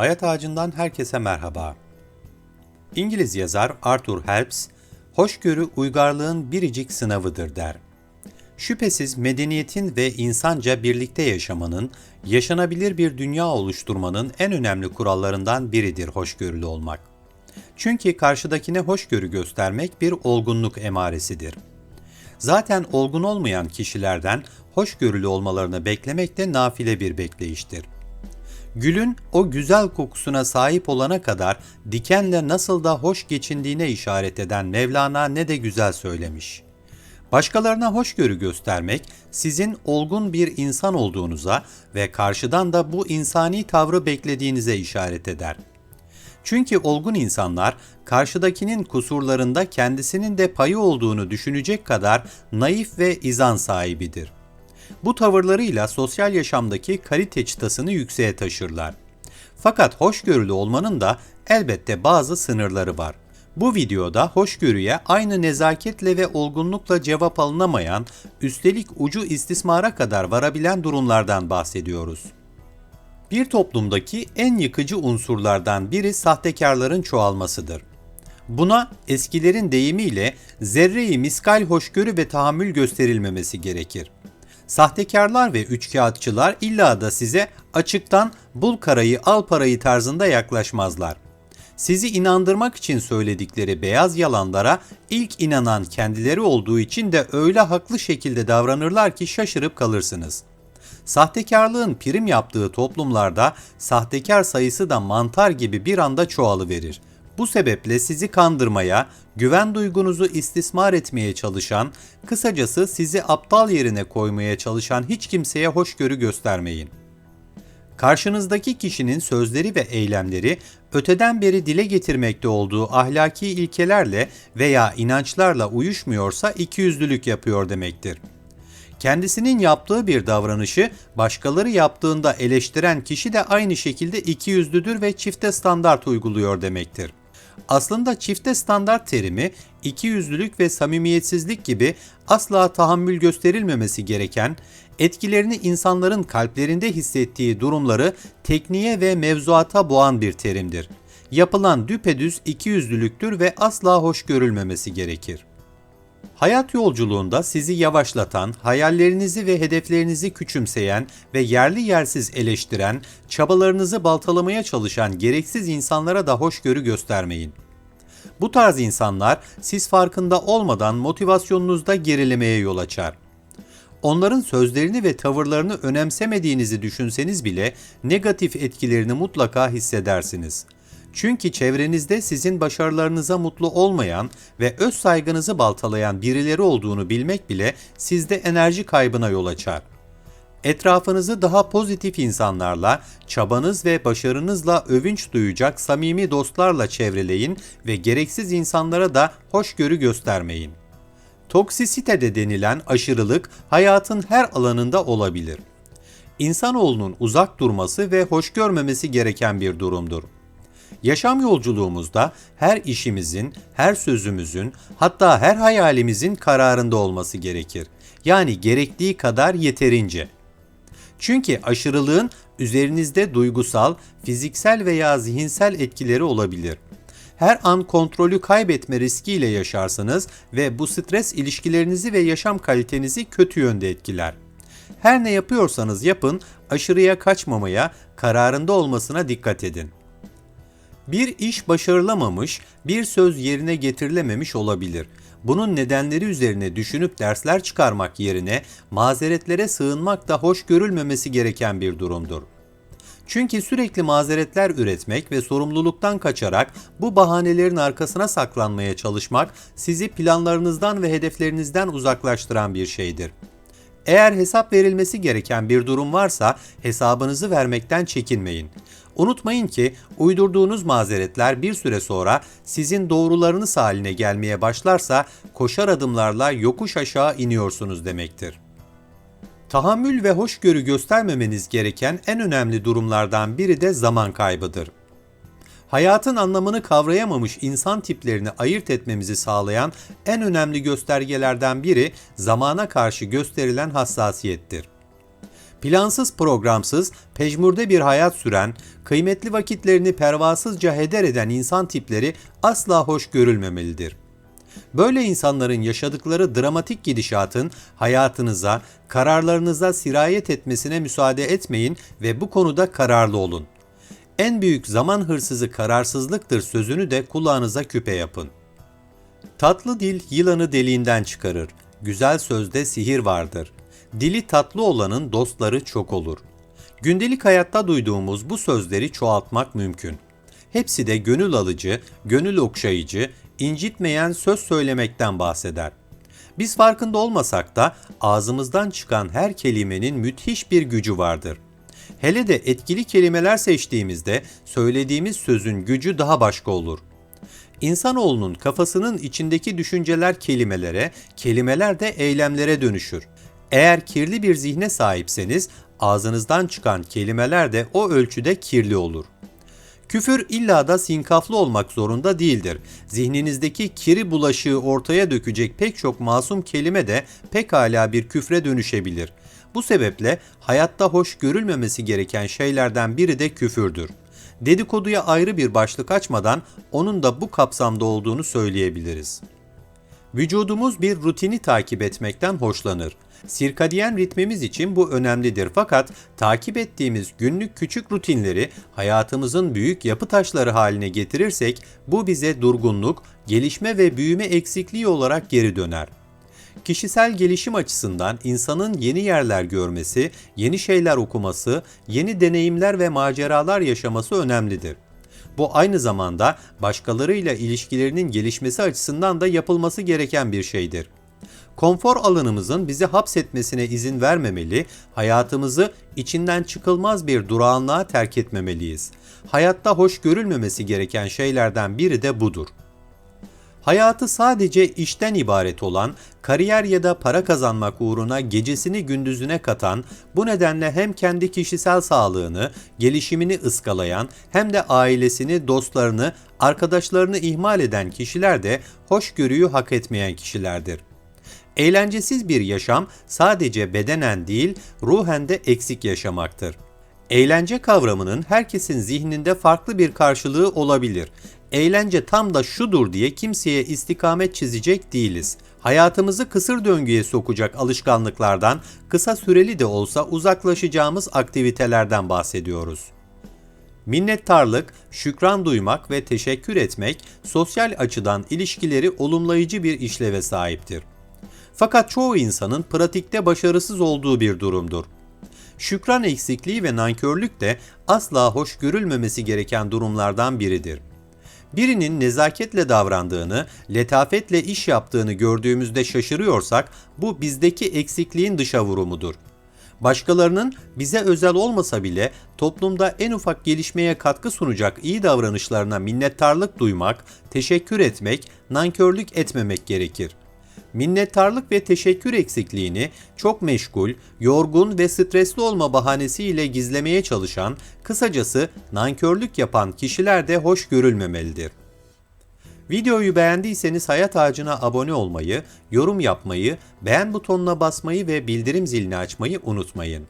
Hayat Ağacı'ndan herkese merhaba. İngiliz yazar Arthur Helps, hoşgörü uygarlığın biricik sınavıdır der. Şüphesiz medeniyetin ve insanca birlikte yaşamanın, yaşanabilir bir dünya oluşturmanın en önemli kurallarından biridir hoşgörülü olmak. Çünkü karşıdakine hoşgörü göstermek bir olgunluk emaresidir. Zaten olgun olmayan kişilerden hoşgörülü olmalarını beklemek de nafile bir bekleyiştir. Gülün o güzel kokusuna sahip olana kadar dikenle nasıl da hoş geçindiğine işaret eden Mevlana ne de güzel söylemiş. Başkalarına hoşgörü göstermek sizin olgun bir insan olduğunuza ve karşıdan da bu insani tavrı beklediğinize işaret eder. Çünkü olgun insanlar karşıdakinin kusurlarında kendisinin de payı olduğunu düşünecek kadar naif ve izan sahibidir. Bu tavırlarıyla sosyal yaşamdaki kalite çıtasını yükseğe taşırlar. Fakat hoşgörülü olmanın da elbette bazı sınırları var. Bu videoda hoşgörüye aynı nezaketle ve olgunlukla cevap alınamayan, üstelik ucu istismara kadar varabilen durumlardan bahsediyoruz. Bir toplumdaki en yıkıcı unsurlardan biri sahtekarların çoğalmasıdır. Buna eskilerin deyimiyle zerreyi miskal hoşgörü ve tahammül gösterilmemesi gerekir. Sahtekarlar ve üçkağıtçılar illa da size açıktan bul karayı al parayı tarzında yaklaşmazlar. Sizi inandırmak için söyledikleri beyaz yalanlara ilk inanan kendileri olduğu için de öyle haklı şekilde davranırlar ki şaşırıp kalırsınız. Sahtekarlığın prim yaptığı toplumlarda sahtekar sayısı da mantar gibi bir anda çoğalıverir. Bu sebeple sizi kandırmaya, güven duygunuzu istismar etmeye çalışan, kısacası sizi aptal yerine koymaya çalışan hiç kimseye hoşgörü göstermeyin. Karşınızdaki kişinin sözleri ve eylemleri öteden beri dile getirmekte olduğu ahlaki ilkelerle veya inançlarla uyuşmuyorsa ikiyüzlülük yapıyor demektir. Kendisinin yaptığı bir davranışı başkaları yaptığında eleştiren kişi de aynı şekilde ikiyüzlüdür ve çifte standart uyguluyor demektir. Aslında çifte standart terimi ikiyüzlülük ve samimiyetsizlik gibi asla tahammül gösterilmemesi gereken, etkilerini insanların kalplerinde hissettiği durumları tekniğe ve mevzuata boğan bir terimdir. Yapılan düpedüz ikiyüzlülüktür ve asla hoş görülmemesi gerekir. Hayat yolculuğunda sizi yavaşlatan, hayallerinizi ve hedeflerinizi küçümseyen ve yerli yersiz eleştiren, çabalarınızı baltalamaya çalışan gereksiz insanlara da hoşgörü göstermeyin. Bu tarz insanlar siz farkında olmadan motivasyonunuzda gerilemeye yol açar. Onların sözlerini ve tavırlarını önemsemediğinizi düşünseniz bile negatif etkilerini mutlaka hissedersiniz.'' Çünkü çevrenizde sizin başarılarınıza mutlu olmayan ve öz saygınızı baltalayan birileri olduğunu bilmek bile sizde enerji kaybına yol açar. Etrafınızı daha pozitif insanlarla, çabanız ve başarınızla övünç duyacak samimi dostlarla çevreleyin ve gereksiz insanlara da hoşgörü göstermeyin. Toksisite de denilen aşırılık hayatın her alanında olabilir. İnsanoğlunun uzak durması ve hoş görmemesi gereken bir durumdur. Yaşam yolculuğumuzda her işimizin, her sözümüzün, hatta her hayalimizin kararında olması gerekir. Yani gerektiği kadar yeterince. Çünkü aşırılığın üzerinizde duygusal, fiziksel veya zihinsel etkileri olabilir. Her an kontrolü kaybetme riskiyle yaşarsınız ve bu stres ilişkilerinizi ve yaşam kalitenizi kötü yönde etkiler. Her ne yapıyorsanız yapın, aşırıya kaçmamaya, kararında olmasına dikkat edin. Bir iş başarılamamış, bir söz yerine getirilememiş olabilir. Bunun nedenleri üzerine düşünüp dersler çıkarmak yerine mazeretlere sığınmak da hoş görülmemesi gereken bir durumdur. Çünkü sürekli mazeretler üretmek ve sorumluluktan kaçarak bu bahanelerin arkasına saklanmaya çalışmak sizi planlarınızdan ve hedeflerinizden uzaklaştıran bir şeydir. Eğer hesap verilmesi gereken bir durum varsa hesabınızı vermekten çekinmeyin. Unutmayın ki uydurduğunuz mazeretler bir süre sonra sizin doğrularınız haline gelmeye başlarsa koşar adımlarla yokuş aşağı iniyorsunuz demektir. Tahammül ve hoşgörü göstermemeniz gereken en önemli durumlardan biri de zaman kaybıdır. Hayatın anlamını kavrayamamış insan tiplerini ayırt etmemizi sağlayan en önemli göstergelerden biri zamana karşı gösterilen hassasiyettir. Plansız programsız, pejmurde bir hayat süren, kıymetli vakitlerini pervasızca heder eden insan tipleri asla hoş görülmemelidir. Böyle insanların yaşadıkları dramatik gidişatın hayatınıza, kararlarınıza sirayet etmesine müsaade etmeyin ve bu konuda kararlı olun. En büyük zaman hırsızı kararsızlıktır sözünü de kulağınıza küpe yapın. Tatlı dil yılanı deliğinden çıkarır. Güzel sözde sihir vardır. Dili tatlı olanın dostları çok olur. Gündelik hayatta duyduğumuz bu sözleri çoğaltmak mümkün. Hepsi de gönül alıcı, gönül okşayıcı, incitmeyen söz söylemekten bahseder. Biz farkında olmasak da ağzımızdan çıkan her kelimenin müthiş bir gücü vardır. Hele de etkili kelimeler seçtiğimizde söylediğimiz sözün gücü daha başka olur. İnsanoğlunun kafasının içindeki düşünceler kelimelere, kelimeler de eylemlere dönüşür. Eğer kirli bir zihne sahipseniz ağzınızdan çıkan kelimeler de o ölçüde kirli olur. Küfür illa da sinkaflı olmak zorunda değildir. Zihninizdeki kiri bulaşığı ortaya dökecek pek çok masum kelime de pekala bir küfre dönüşebilir. Bu sebeple hayatta hoş görülmemesi gereken şeylerden biri de küfürdür. Dedikoduya ayrı bir başlık açmadan onun da bu kapsamda olduğunu söyleyebiliriz. Vücudumuz bir rutini takip etmekten hoşlanır. Sirkadiyen ritmimiz için bu önemlidir fakat takip ettiğimiz günlük küçük rutinleri hayatımızın büyük yapı taşları haline getirirsek bu bize durgunluk, gelişme ve büyüme eksikliği olarak geri döner. Kişisel gelişim açısından insanın yeni yerler görmesi, yeni şeyler okuması, yeni deneyimler ve maceralar yaşaması önemlidir. Bu aynı zamanda başkalarıyla ilişkilerinin gelişmesi açısından da yapılması gereken bir şeydir. Konfor alanımızın bizi hapsetmesine izin vermemeli, hayatımızı içinden çıkılmaz bir durağanlığa terk etmemeliyiz. Hayatta hoş görülmemesi gereken şeylerden biri de budur. Hayatı sadece işten ibaret olan, kariyer ya da para kazanmak uğruna gecesini gündüzüne katan, bu nedenle hem kendi kişisel sağlığını, gelişimini ıskalayan hem de ailesini, dostlarını, arkadaşlarını ihmal eden kişiler de hoşgörüyü hak etmeyen kişilerdir. Eğlencesiz bir yaşam sadece bedenen değil, ruhen de eksik yaşamaktır. Eğlence kavramının herkesin zihninde farklı bir karşılığı olabilir. Eğlence tam da şudur diye kimseye istikamet çizecek değiliz. Hayatımızı kısır döngüye sokacak alışkanlıklardan kısa süreli de olsa uzaklaşacağımız aktivitelerden bahsediyoruz. Minnettarlık, şükran duymak ve teşekkür etmek sosyal açıdan ilişkileri olumlayıcı bir işleve sahiptir. Fakat çoğu insanın pratikte başarısız olduğu bir durumdur. Şükran eksikliği ve nankörlük de asla hoş görülmemesi gereken durumlardan biridir. Birinin nezaketle davrandığını, letafetle iş yaptığını gördüğümüzde şaşırıyorsak bu bizdeki eksikliğin dışa vurumudur. Başkalarının bize özel olmasa bile toplumda en ufak gelişmeye katkı sunacak iyi davranışlarına minnettarlık duymak, teşekkür etmek, nankörlük etmemek gerekir. Minnettarlık ve teşekkür eksikliğini çok meşgul, yorgun ve stresli olma bahanesiyle gizlemeye çalışan, kısacası nankörlük yapan kişiler de hoş görülmemelidir. Videoyu beğendiyseniz Hayat Ağacı'na abone olmayı, yorum yapmayı, beğen butonuna basmayı ve bildirim zilini açmayı unutmayın.